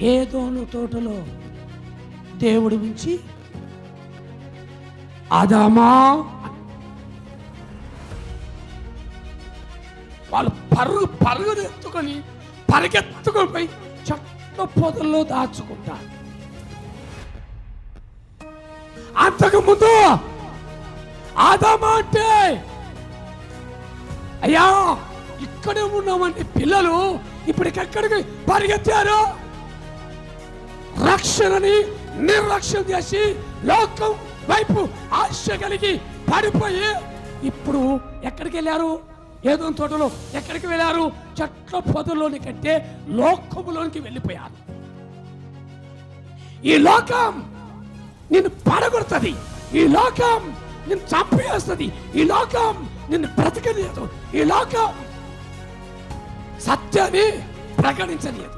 ఏదోను తోటలో దేవుడు ఉంచి అదామా వాళ్ళు పరుగు పరుగు ఎత్తుకొని పరిగెత్తుకొని పోయి చెట్ల పొదల్లో దాచుకుంటారు. అంతకు ముందు ఆదామా అంటే అయ్యా ఇక్కడే ఉన్నామంటే పిల్లలు ఇప్పటికెక్కడికి ఎక్కడికి పరిగెత్తారు? రక్షణని నిర్లక్ష్యం చేసి లోకం వైపు ఆశ కలిగి పడిపోయి ఇప్పుడు ఎక్కడికి వెళ్ళారు? ఏదో తోటలో ఎక్కడికి వెళ్ళారు? చెట్ల పొదలోని కంటే లోకములోనికి వెళ్ళిపోయారు. ఈ లోకం నిన్ను పడగొడుతుంది. ఈ లోకం నిన్ను చంపేస్తుంది. ఈ లోకం నిన్ను బ్రతకలేదు ఈ లోకం సత్యాన్ని ప్రకటించలేదు